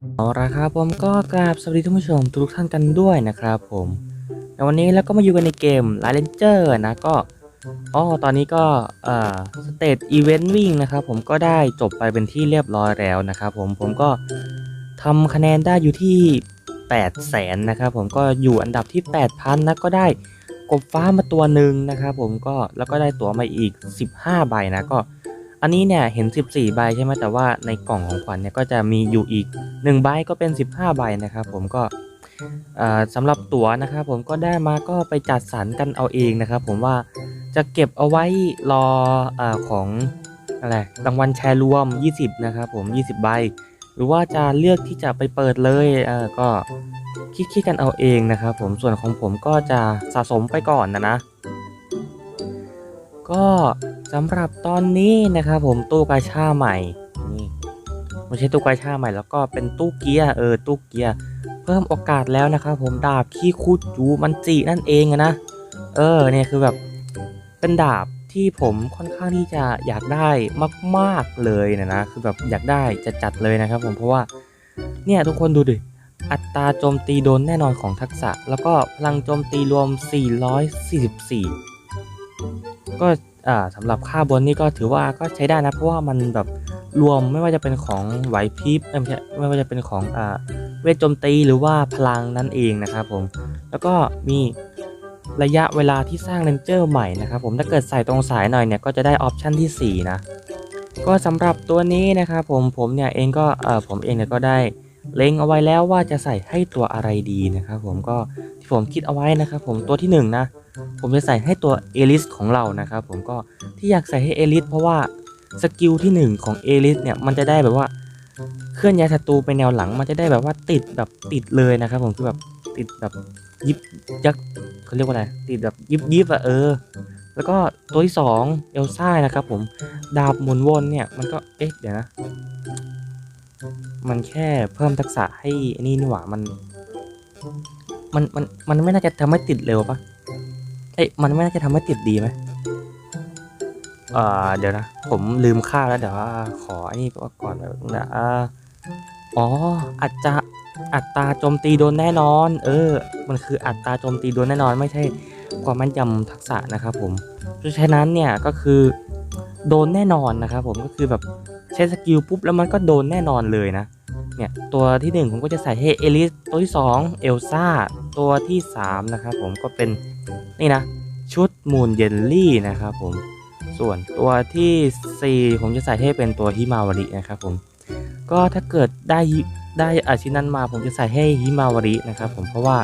เอาละครับผมก็กราบสวัสดีท่านผู้ชมทุกท่านกันด้วยนะครับผมในวันนี้เราก็มาอยู่กันในเกม l i เลนเจอร์นะก็อ๋อตอนนี้ก็เอ่อสเตจอีเวนต์วิ่งนะครับผมก็ได้จบไปเป็นที่เรียบร้อยแล้วนะครับผมผมก็ทำคะแนนได้อยู่ที่8แสนนะครับผมก็อยู่อันดับที่ 8,000นะก็ได้กบฟ้ามาตัวหนึ่งนะครับผมก็แล้วก็ได้ตั๋วมาอีก 15 ใบนะก็ อันนี้เนี่ยเห็น 14 ใบใช่ไหมแต่ว่าในกล่องของขวัญเนี่ยก็จะมีอยู่อีก1ใบก็เป็น 15 ใบนะครับ ผมก็สำหรับตั๋วนะครับผมก็ได้มาก็ไปจัดสรรกันเอาเองนะครับ ผมว่าจะเก็บเอาไว้รอออของอะไรรางวัลแชร์รวม 20 นะครับผม 20 ใบ หรือว่าจะเลือกที่จะไปเปิดเลยเออก็คิดๆกันเอาเองนะครับ ผมส่วนของผมก็จะสะสมไปก่อนนะนะ ก็ สำหรับตอนนี้นะครับผมตู้กาชาใหม่นี่ไม่ใช่ตู้กาชาใหม่แล้วก็เป็นตู้เกียร์เออตู้เกียร์เพิ่มโอกาสแล้วนะครับผมดาบขี้คูจูมันจินั่นเองนะเออเนี่ยคือแบบเป็นดาบที่ผมค่อนข้างที่จะอยากได้มาก ๆเลยนะนะคือแบบอยากได้จะจัดเลยนะครับผมเพราะว่าเนี่ยทุกคนดูดิอัตราโจมตีโดนแน่นอนของทักษะ แล้วก็พลังโจมตีรวม 444 ก็อ่าสำหรับค่าบนนี่ก็ถือว่าก็ใช้ได้นะ เพราะว่ามันแบบรวมไม่ว่าจะเป็นของไหวพริบไม่ใช่ไม่ว่าจะเป็นของอเวทโจมตีหรือว่าพลังนั่นเองนะครับผม แล้วก็มีระยะเวลาที่สร้างเลนเจอร์ใหม่นะครับผมถ้าเกิดใส่ตรงสายหน่อยเนี่ยก็จะได้ออปชันที่ 4 นะ ก็สำหรับตัวนี้นะครับผมผมเนี่ยเองก็เออผมเองเนี่ยก็ได้เล็งเอาไว้แล้วว่าจะใส่ให้ตัวอะไรดีนะครับผมก็ที่ผมคิดเอาไว้นะครับผมตัวที่หนึ่งนะ ผมจะใส่ให้ตัวเอลิสของเรานะครับผมก็ที่อยากใส่ให้เอลิสเพราะว่าสกิลที่ 1 ของเอลิสเนี่ยมันจะได้แบบว่าเคลื่อนย้ายศัตรูไปแนวหลังมันจะได้แบบว่าติดแบบติดเลยนะครับผมคือแบบติดแบบยิบยักเขาเรียกว่าอะไรติดแบบยิบยิบอะเออ แล้วก็ตัวที่2เอลซ่านะครับผมดาบหมุนวนเนี่ยมันก็เอ๊ะเดี๋ยวนะ มันแค่เพิ่มทักษะให้อันนี่นี่หว่ามัน มันมันมันไม่น่าจะทำให้ติดเร็วปะ เอ๊ะมันไม่น่าจะทำให้ติดดีไหมเอ่อเดี๋ยวนะ ผมลืมค่าแล้วเดี๋ยวว่าขอไอ้นี่ก่อนแบบนะอ๋ออาจจะอัตราโจมตีโดนแน่นอน เออ มันคืออัตราโจมตีโดนแน่นอน ไม่ใช่ความแม่นยำทักษะนะครับผมเพราะฉะนั้นเนี่ยก็คือโดนแน่นอนนะครับผมก็คือแบบใช้สกิลปุ๊บแล้วมันก็โดนแน่นอนเลยนะ เนี่ยตัวที่หนึ่งผมก็จะใส่ให้เอลิสตัวที่สองเอลซ่าตัวที่สามนะครับผมก็เป็น นี่นะชุดมูนเยลลี่นะครับผมส่วนตัวที่ 4 ผมจะใส่ให้เป็นตัวฮิมาวารินะครับผมก็ถ้าเกิดได้ได้อาชินั้นมาผมจะใส่ให้ฮิมาวารินะครับผมเพราะว่า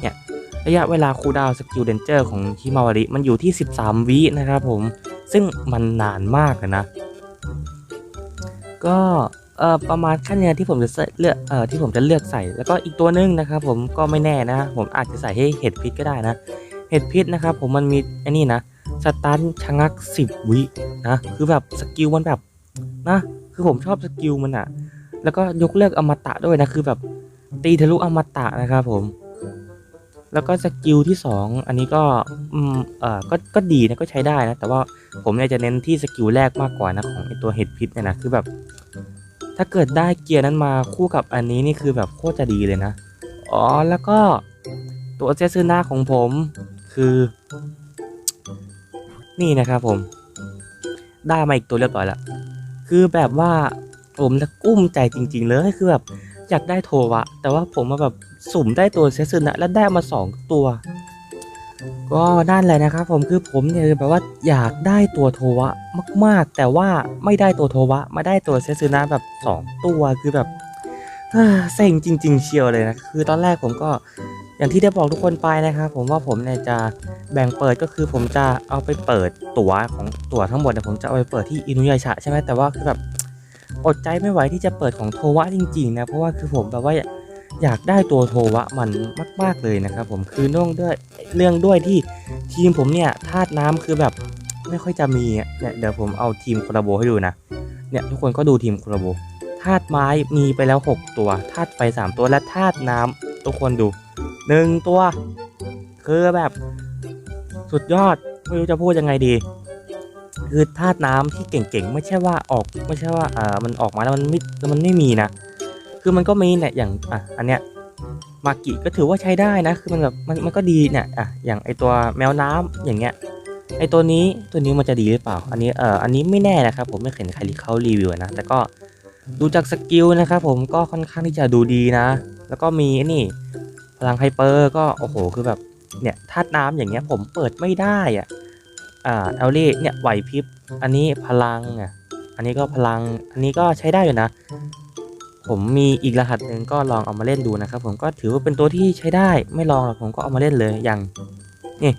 เนี่ยระยะเวลาคูดาวสกิลเดนเจอร์ของฮิมาวาริมันอยู่ที่ 13 วินะครับผมซึ่งมันนานมากนะ ก็เอ่อประมาณขั้นเนี้ยที่ผมจะเลือกเอ่อที่ผมจะเลือกใส่แล้วก็อีกตัวหนึงนะครับผมก็ไม่แน่นะ ผมอาจจะใส่ให้เห็ดพิษก็ได้นะ เห็ดพิษนะครับผมมันมีไอ้นี่นะสตันชะงัก10วินะคือแบบสกิลมันแบบนะคือผมชอบสกิลมันอะแล้วก็ยกเลิกอมตะด้วยนะคือแบบตีทะลุอมตะนะครับผม แล้วก็สกิลที่ 2 อันนี้ก็อืมเออก็ก็ดีนะก็ใช้ได้นะ แต่ว่าผมเนี่ยจะเน้นที่สกิลแรกมากกว่านะของไอตัวเห็ดพิษเนี่ยนะคือแบบ ถ้าเกิดได้เกียร์นั้นมาคู่กับอันนี้นี่คือแบบโคตรจะดีเลยนะ อ๋อแล้วก็ตัวเซซึนาของผม คือ นี่นะครับผม ได้มาอีกตัวเรียบร้อยแล้ว คือแบบว่าผมจะกุ้มใจจริง ๆ เลยคือแบบอยากได้โทวะ แต่ว่าผมมาแบบสุ่มได้ตัวเซซึนะ แล้วได้มาสองตัว ก็นั่นแหละนะครับผมคือผมเนี่ยแบบว่าอยากได้ตัวโทวะมาก ๆ แต่ว่าไม่ได้ตัวโทวะ มาได้ตัวเซซึนะแบบสองตัวคือแบบเอ้อเซ็งจริง ๆ เชียวเลยนะ คือตอนแรกผมก็ อย่างที่ได้บอกทุกคนไปนะครับ ผมว่าผมเนี่ยจะแบ่งเปิดก็คือผมจะเอาไปเปิดตั๋วของตั๋วทั้งหมดเนี่ยผมจะเอาไปเปิดที่อินุยาชะใช่ไหมแต่ว่าคือแบบอดใจไม่ไหวที่จะเปิดของโทวะจริงๆนะเพราะว่าคือผมแบบว่าอยากได้ตัวโทวะมันมาก ๆเลยนะครับผมคือเนื่องด้วยเรื่องด้วยที่ทีมผมเนี่ยธาตุน้ำคือแบบไม่ค่อยจะมีเนี่ยเดี๋ยวผมเอาทีมโคลาโบให้ดูนะเนี่ยทุกคนก็ดูทีมโคลาโบธาตุไม้มีไปแล้ว 6 ตัวธาตุไฟ3ตัวและธาตุน้ำทุกคนดู หนึ่งตัว คือแบบสุดยอดไม่รู้จะพูดยังไงดี คือธาตุน้ำที่เก่งๆ ไม่ใช่ว่าออกไม่ใช่ว่าเออมันออกมาแล้วมันไม่แล้วมันไม่มีนะ คือมันก็มีเนี่ยอย่างอะอันเนี้ยมากิก็ถือว่าใช้ได้นะ คือมันแบบมันมันก็ดีเนี่ยอะอย่างไอตัวแมวน้ำอย่างเงี้ยไอตัวนี้ตัวนี้มันจะดีหรือเปล่า อันนี้เอ่ออันนี้ไม่แน่นะครับผมไม่เห็นใครเขารีวิวนะ แต่ก็ดูจากสกิลนะครับผมก็ค่อนข้างที่จะดูดีนะ แล้วก็มีนี่ พลังไฮเปอร์ก็โอ้โหคือแบบเนี่ยธาตุน้ำอย่างเงี้ยผมเปิดไม่ได้อะอ่าเอลลี่เนี่ยไหวพริบอันนี้พลังอะอันนี้ก็พลังอันนี้ก็ใช้ได้อยู่นะ ผมมีอีกรหัสหนึ่งก็ลองเอามาเล่นดูนะครับ ผมก็ถือว่าเป็นตัวที่ใช้ได้ไม่ลองหรอกผมก็เอามาเล่นเลยอย่างนี่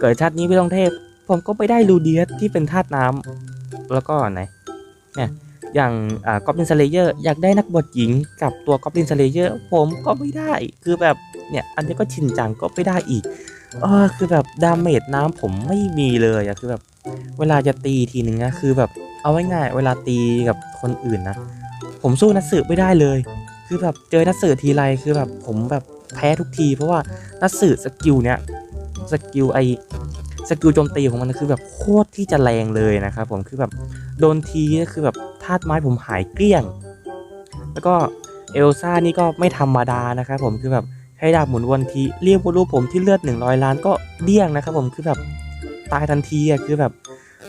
เกิดชาตินี้ไม่ต้องเทพ ผมก็ไปได้ลูเดียสที่เป็นธาตุน้ำแล้วก็ไหนเนี่ย อย่างอ่ากอบลินสเลเยอร์อยากได้นักบวชหญิงกับตัวกอบลินสเลเยอร์ผมก็ไม่ได้ คือแบบเนี่ยอันนี้ก็ชินจังก็ไม่ได้อีกเออคือแบบดาเมจน้ำผมไม่มีเลยอะคือแบบเวลาจะตีทีนึงนะคือแบบเอาไว้ง่ายเวลาตีกับคนอื่นนะ ผมสู้นัสืบไม่ได้เลย คือแบบเจอนัสืบทีไรคือแบบผมแบบแพ้ทุกที เพราะว่านัสืบสกิลเนี้ยสกิลไอสกิลโจมตีของมันคือแบบโคตรที่จะแรงเลยนะครับผมคือแบบโดนทีก็คือแบบาตุไม้ผมหายเกลี้ยง แล้วก็เอลซ่านี่ก็ไม่ธรรมดานะครับผมคือแบบให้ดาบหมุนวนทีเรียกรูปผมที่เลือด 100 ล้านก็เดี้ยงนะครับผมคือแบบตายทันทีอะคือแบบ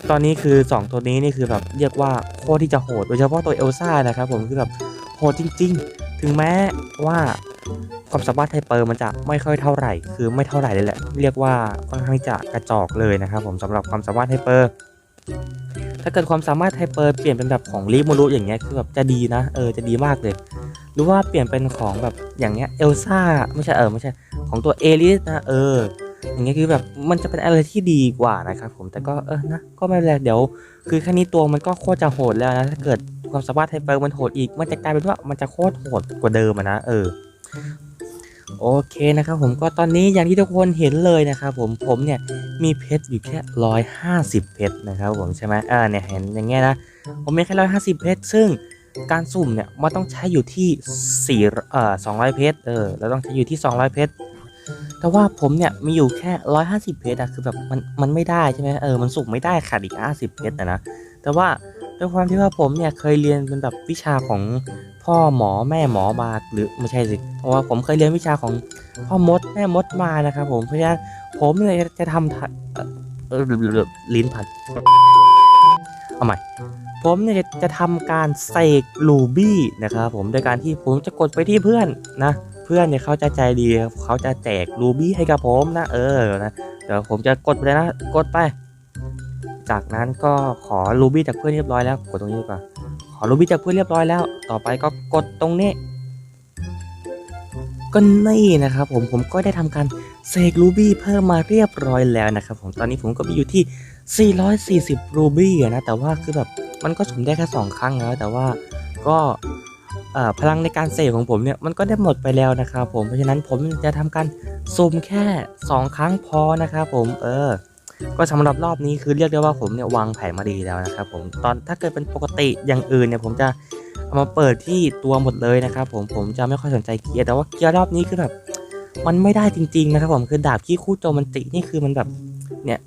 ตอนนี้คือ 2 ตัวนี้นี่คือแบบเรียกว่าโคตรที่จะโหดโดยเฉพาะตัวเอลซ่านะครับผมคือแบบโหดจริง ๆ ถึงแม้ว่าความสามารถไฮเปอร์มันจะไม่ค่อยเท่าไหร่ คือไม่เท่าไหร่เลยแหละ เรียกว่าค่อนข้างจะกระจอกเลยนะครับผมสำหรับความสามารถไฮเปอร์ ถ้าเกิดความสามารถไฮเปอร์เปลี่ยนเป็นแบบของลิมูรุอย่างเงี้ยคือแบบจะดีนะเออจะดีมากเลย หรือว่าเปลี่ยนเป็นของแบบอย่างเงี้ยเอลซ่าไม่ใช่เออไม่ใช่ของตัวเอลิสนะเอออย่างเงี้ยคือแบบมันจะเป็นอะไรที่ดีกว่านะครับผมแต่ก็เออนะก็ไม่เป็นไรเดี๋ยวคือแค่นี้ตัวมันก็โคตรจะโหดแล้วนะถ้าเกิดความสามารถไฮเปอร์มันโหดอีกมันจะกลายเป็นว่ามันจะโคตรโหดกว่าเดิมนะเออ โอเคนะครับผมก็ตอนนี้อย่างที่ทุกคนเห็นเลยนะครับผมผมเนี่ยมีเพชรอยู่แค่ร้อยห้าสิบเพชรนะครับผมใช่ไหมเออเนี่ยเห็นอย่างเงี้ยนะผมมีแค่ร้อยห้าสิบเพชรซึ่งการสุ่มเนี่ยมันต้องใช้อยู่ที่สี่เอ่อสองร้อยเพชรเออเราต้องใช้อยู่ที่สองร้อยเพชรแต่ว่าผมเนี่ยมีอยู่แค่ร้อยห้าสิบเพชรอะคือแบบมันมันไม่ได้ใช่ไหมเออมันสุ่มไม่ได้ขาดอีกห้าสิบเพชรนะนะแต่ว่าด้วยความที่ว่าผมเนี่ยเคยเรียนเป็นแบบวิชาของ พ่อหมอแม่หมอมาหรือไม่ใช่สิเพราะว่าผมเคยเรียนวิชาของพ่อมดแม่มดมานะครับ ผมเพราะฉะนั้นผมเนี่ยจะทำลิ้นพันเอาใหม่ผมเนี่ยจะทำการเสกลูบี้นะครับผมโดยการที่ผมจะกดไปที่เพื่อนนะเพื่อนเนี่ยเขาจะใจดีเขาจะแจกรูบี้ให้กับผมนะเออนะเดี๋ยวผมจะกดไปนะกดไป จากนั้นก็ขอรูบี้จากเพื่อนเรียบร้อยแล้วกดตรงนี้ดีกว่า อรูบี้จากเพื่อนเรียบร้อยแล้ว ต่อไปก็กดตรงนี้ ก็นี่นะครับผมผมก็ได้ทำการเสกรูบี้เพิ่มมาเรียบร้อยแล้วนะครับผมตอนนี้ผมก็มีอยู่ที่ 440 รูบี้นะแต่ว่าคือแบบมันก็สุ่มได้แค่ 2 ครั้งแล้ว แต่ว่าก็พลังในการเสกของผมเนี่ยมันก็ได้หมดไปแล้วนะครับผมเพราะฉะนั้นผมจะทำการสุ่มแค่ 2 ครั้งพอนะครับผมเออ ก็สำหรับรอบนี้คือเรียกได้ว่าผมเนี่ยวางแผนมาดีแล้วนะครับผมตอนถ้าเกิดเป็นปกติอย่างอื่นเนี่ยผมจะเอามาเปิดที่ตัวหมดเลยนะครับผมผมจะไม่ค่อยสนใจเกียร์แต่ว่าเกียร์รอบนี้คือแบบมันไม่ได้จริงๆนะครับผมคือดาบขี้คู่โจมมันตินี่คือมันแบบเนี่ย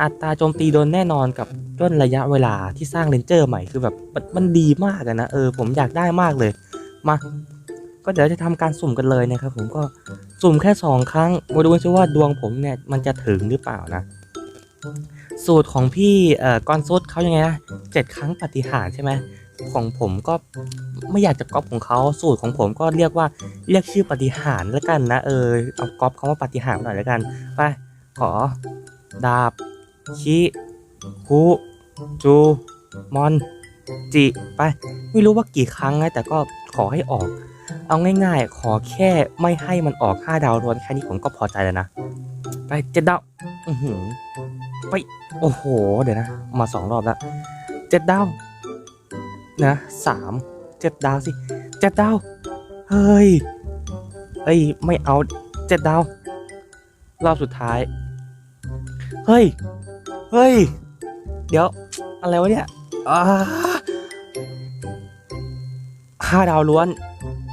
อัตราโจมตีโดนแน่นอนกับย่นระยะเวลาที่สร้างเลนเจอร์ใหม่คือแบบมันดีมากอะนะเออผมอยากได้มากเลยมาก็เดี๋ยวจะทำการสุ่มกันเลยนะครับผมก็สุ่มแค่สองครั้งมาดูกันซิว่าดวงผมเนี่ยมันจะถึงหรือเปล่านะ สูตรของพี่เอ่อกอนซุดเขายังไงนะเจ็ดครั้งปฏิหารใช่ไหมของผมก็ไม่อยากจะก๊อปของเขาสูตรของผมก็เรียกว่าเรียกชื่อปฏิหารแล้วกันนะเออเอาก๊อปคำว่าปฏิหารหน่อยแล้วกันไปขอดาบชิคุจูมอนจิไปไม่รู้ว่ากี่ครั้งนะแต่ก็ขอให้ออก เอาง่ายๆ ขอแค่ไม่ให้มันออกห้าดาวรวนแค่นี้ผมก็พอใจแล้วนะ ไปเจ็ดดาวอือหือไป โอ้โห เดี๋ยวนะ มาสองรอบแล้วเจ็ดดาว นะสามเจ็ดดาวสิเจ็ดดาว เฮ้ย เฮ้ย ไม่เอาเจ็ดดาว รอบสุดท้าย เฮ้ย เฮ้ย เดี๋ยว อะไรวะเนี่ยอ่าห้าดาวล้วน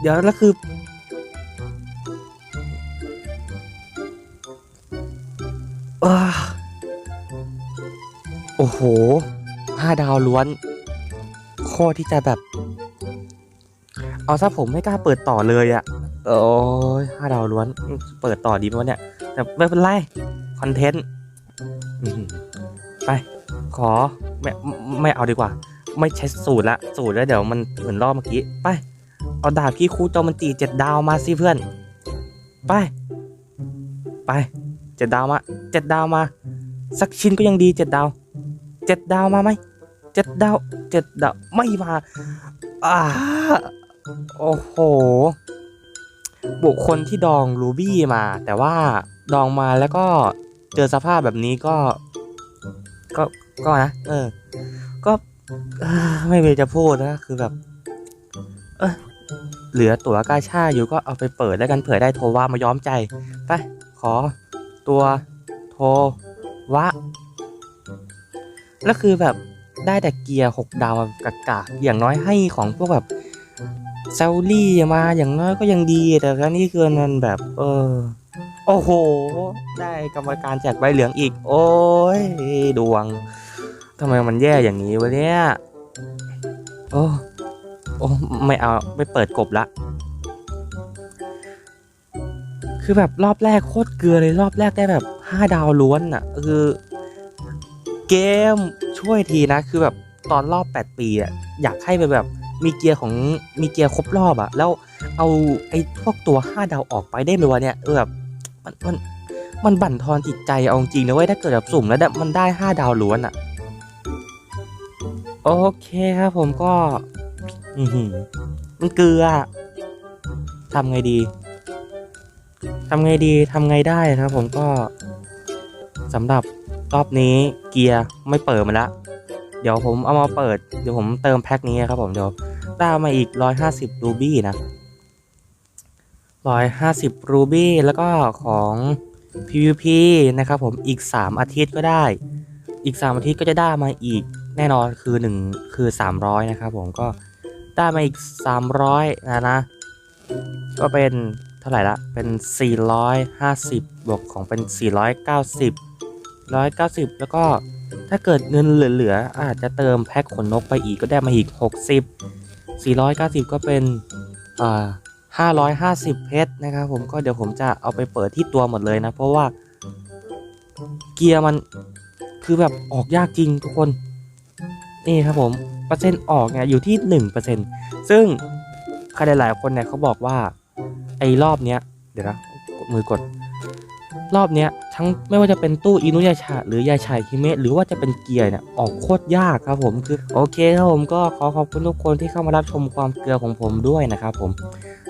เดี๋ยวแล้วคืออ่าโอ้โห ห้าดาวล้วน โคตรที่จะแบบ เอาซะผมไม่กล้าเปิดต่อเลยอะโอ้ยห้าดาวล้วน เปิดต่อดีไหมวะเนี่ย แต่ไม่เป็นไร คอนเทนต์ไป ขอ ไม่ ไม่เอาดีกว่า ไม่ใช้สูตรละ สูตรแล้วเดี๋ยวมันเหมือนรอบเมื่อกี้ ไป เอาดาบพี่ครูจมันตีเจ็ดดาวมาสิเพื่อน ไป ไปเจ็ดดาวมาเจ็ดดาวมา สักชิ้นก็ยังดีเจ็ดดาวเจ็ดดาวมาไหมเจ็ดดาวเจ็ดดาวไม่มาอ่าโอ้โห บุคคลที่ดองรูบี้มา แต่ว่าดองมาแล้วก็เจอสภาพแบบนี้ก็ ก็ก็นะเออ ก็เอ่อไม่มีจะพูดนะ คือแบบ เออ เหลือตั๋วกาชาอยู่ก็เอาไปเปิดแล้วกันเผื่อได้โทรว่ามาย้อมใจ ไป ขอตัวโทวะ แล้วคือแบบได้แต่เกียร์หกดาวกากาอย่างน้อยให้ของพวกแบบเซลลี่มาอย่างน้อยก็ยังดี แต่ครั้งนี้คือมันแบบ เออ โอ้โห ได้กรรมการแจกใบเหลืองอีก โอ้ย ดวงทำไมมันแย่อย่างนี้วะเนี่ย โอ้ โอ้ไม่เอาไม่เปิดกบละ คือแบบรอบแรกโคตรเกลือเลยรอบแรกได้แบบห้าดาวล้วนอะคือเกมช่วยทีนะคือแบบตอนรอบ 8 ปีอะอยากให้ไปแบบมีเกียร์ของมีเกียร์ครบรอบอะแล้วเอาไอ้พวกตัวห้าดาวออกไปได้ไหมวะเนี่ยเออแบบมันมันมันบั่นทอนจิตใจเอาจริงนะเว้ยถ้าเกิดแบบสุ่มแล้วแบบมันได้ห้าดาวล้วนอะโอเคครับผมก็ อือหือมันเกลือทำไงดีทำไงดีทำไงได้ครับผมก็สำหรับรอบนี้เกียร์ไม่เปิดมาละเดี๋ยวผมเอามาเปิด เดี๋ยวผมเติมแพ็คนี้ครับผมเดี๋ยวได้มาอีกร้อยห้าสิบรูบี้นะร้อยห้าสิบรูบี้แล้วก็ของ PVP นะครับผมอีกสามอาทิตย์ก็ได้ อีกสามอาทิตย์ก็จะได้มาอีกแน่นอนคือหนึ่งคือสามร้อยนะครับผมก็ ได้มาอีกสามร้อยนะนะ ก็เป็นเท่าไหร่ละ เป็น 450 บวกของเป็น 490 190 แล้วก็ถ้าเกิดเงินเหลือๆ อาจจะเติมแพ็คขนนกไปอีกก็ได้มาอีก 60 490 ก็เป็นอ่า550 เพชรนะครับผมก็เดี๋ยวผมจะเอาไปเปิดที่ตัวหมดเลยนะ เพราะว่าเกียร์มันคือแบบออกยากจริงทุกคน นี่ครับผม เปอร์เซ็นต์ออกเนี่ยอยู่ที่ 1%ซึ่งใครหลายๆคนเนี่ยเขาบอกว่าไอ้รอบเนี้ยเดี๋ยวนะกดมือกด รอบเนี้ยทั้งไม่ว่าจะเป็นตู้อินุยาชาหรือยาชายฮิเมะหรือว่าจะเป็นเกียร์เนี่ยออกโคตรยากครับผมคือโอเคครับผมก็ขอขอบคุณทุกคนที่เข้ามารับชมความเกลือของผมด้วยนะครับผม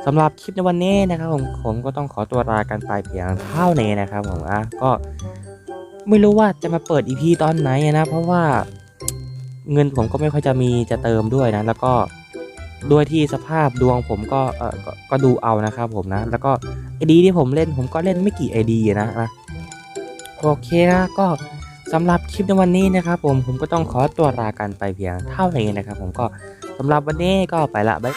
สำหรับคลิปในวันนี้นะครับผมผมก็ต้องขอตัวลากันไปเพียงเท่านี้นะครับผมอะก็ไม่รู้ว่าจะมาเปิดอีพีตอนไหนนะ เพราะว่า เงินผมก็ไม่ค่อยจะมีจะเติมด้วยนะ แล้วก็ด้วยที่สภาพดวงผมก็เออก็ก็ดูเอานะครับผมนะ แล้วก็ไอดีที่ผมเล่นผมก็เล่นไม่กี่ไอดีนะนะโอเคนะก็สำหรับคลิปในวันนี้นะครับผมผมก็ต้องขอตัวลากันไปเพียงเท่านี้นะครับผมก็สำหรับวันนี้ก็ไปละบ๊าย